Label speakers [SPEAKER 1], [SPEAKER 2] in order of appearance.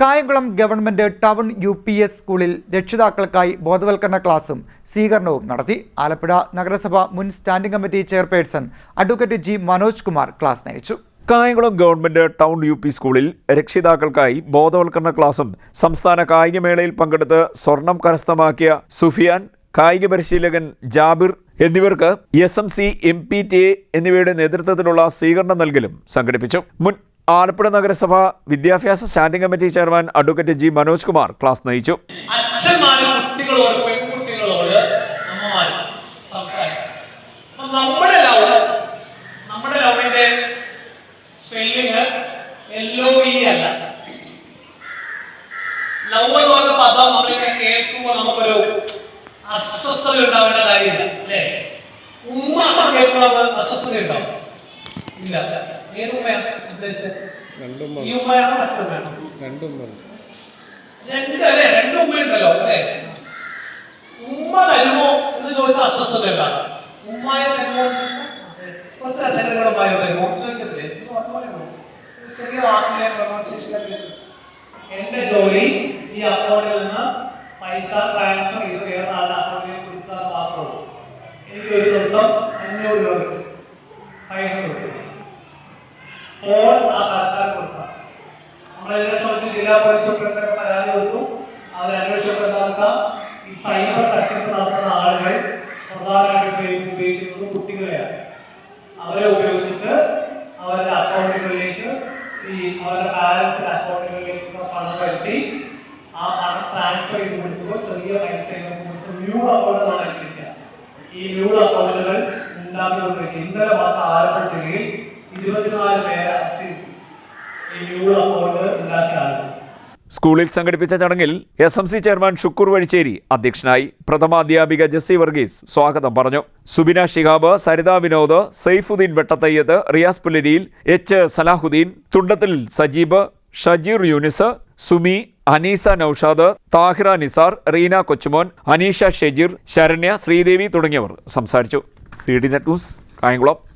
[SPEAKER 1] Kayamkulam government town U P S സ്കൂളിൽ രക്ഷിതാക്കൾക്കായി ബോധവൽക്കരണ ക്ലാസും സ്വീകരണവും നടത്തി. ആലപ്പുഴ നഗരസഭ മുൻ standing committee chairperson advocate G Manoj Kumar class നയിച്ചു.
[SPEAKER 2] Kayamkulam government town U P സ്കൂളിൽ രക്ഷിതാക്കൾക്കായി ബോധവൽക്കരണ ക്ലാസും സംസ്ഥാന കായികമേളയിൽ പങ്കെടുത്ത് സ്വർണം കരസ്ഥമാക്കിയ സുഫിയാൻ കായിക പരിശീലകൻ ജാബിർ എന്നിവർക്ക് S M C M P T A എന്നിവയുടെ നേതൃത്വത്തിലുള്ള സ്വീകരണം നൽകലും സംഘടിപ്പിച്ചു. മുൻ ആലപ്പുഴ നഗരസഭ വിദ്യാഭ്യാസ standing committee chairman advocate G Manoj Kumar class നയിച്ചു.
[SPEAKER 3] ഇ അല്ല. അസ്വസ്ഥത ഉണ്ടാവേണ്ട കാര്യമില്ല അല്ലേ? ഉമ്മ കേൾക്കുന്നത് അസ്വസ്ഥത ഉണ്ടാവും ഇല്ല. ഏത് ഉമ്മയാണ് ഉദ്ദേശിച്ചത്? ഈ ഉമ്മയാണോ മറ്റുമ്മയാണോ രണ്ട് അല്ലേ? രണ്ട് ഉമ്മയുണ്ടല്ലോ അല്ലെ? ഉമ്മ തരുമോ എന്ന് ചോദിച്ചാൽ അസ്വസ്ഥത ഉണ്ടാകാം. ഉമ്മായ തരുമോ കുറച്ച് എന്തെങ്കിലും കൂടെ ഉമ്മായ തരുമോ ചോദിക്കത്തില്ലേ? ഇത് അതുപോലെയാണോ? ഒരു ചെറിയ വാക്കിലെ പ്രൊണൗൺസിയേഷൻ എന്റെ ജോലി ഈ അക്കൗണ്ടിൽ നിന്ന് പൈസ ട്രാൻസ്ഫർ ചെയ്ത് വേറെ ആളുടെ അക്കൗണ്ടിലേക്ക് കൊടുത്താൽ മാത്രമേ എനിക്ക് ഒരു ദിവസം അഞ്ഞൂറ് രൂപ ഫോൺ ആ കടക്കാർ കൊടുക്കാം നമ്മളിതിനെ സംബന്ധിച്ച് ജില്ലാ സൂപ്രണ്ടിന് പരാതി കൊടുത്തു. അവർ അന്വേഷിക്കപ്പെട്ടാൽ ഈ സൈബർ തട്ടിപ്പ് നടത്തുന്ന ആളുകൾ പ്രധാനമായിട്ടും ഉപയോഗി- ഉപയോഗിക്കുന്നത് കുട്ടികളെയാണ്. അവരെ ഉപയോഗിച്ചിട്ട് അവരുടെ അക്കൗണ്ടുകളിലേക്ക് ഈ അവരുടെ ബാലൻസിന്റെ അക്കൗണ്ടുകളിലേക്ക് പണം വരുത്തി ആ പണം ട്രാൻസ്ഫർ ചെയ്ത് കൊടുക്കുമ്പോൾ ചെറിയ പൈസ കൊടുത്ത് ന്യൂ അക്കൗണ്ട് എന്നാണ് വിളിക്കുക ഈ ന്യൂ അക്കൗണ്ടുകൾ ഉണ്ടാക്കിക്കൊണ്ടിരിക്കുക. ഇന്നലെ മാത്രം ആലപ്പുഴ ജില്ലയിൽ ഇരുപത്തിനാല് പേരെ അറസ്റ്റ് ചെയ്തു ഈ മ്യൂ അക്കൗണ്ട് ഉണ്ടാക്കിയ ആളുകൾ
[SPEAKER 2] സ്കൂളിൽ സംഘടിപ്പിച്ച ചടങ്ങിൽ S M C chairman Shukkoor Vazhicheri അധ്യക്ഷനായി പ്രഥമാധ്യാപിക ജെസ്സി വർഗീസ് സ്വാഗതം പറഞ്ഞു. സുബിന ഷിഹാബ് സരിത വിനോദ് സൈഫുദ്ദീൻ വെട്ടത്തയ്യത്ത് റിയാസ് പുല്ലരിയിൽ എച്ച് സലാഹുദ്ദീൻ തുണ്ടത്തിൽ സജീബ് ഷജീർ യൂനിസ് സുമി അനീസ നൌഷാദ് താഹിറ നിസാർ റീന കൊച്ചുമോൻ അനീഷ ഷെജീർ ശരണ്യ ശ്രീദേവി തുടങ്ങിയവർ സംസാരിച്ചു. C D net news Kayamkulam.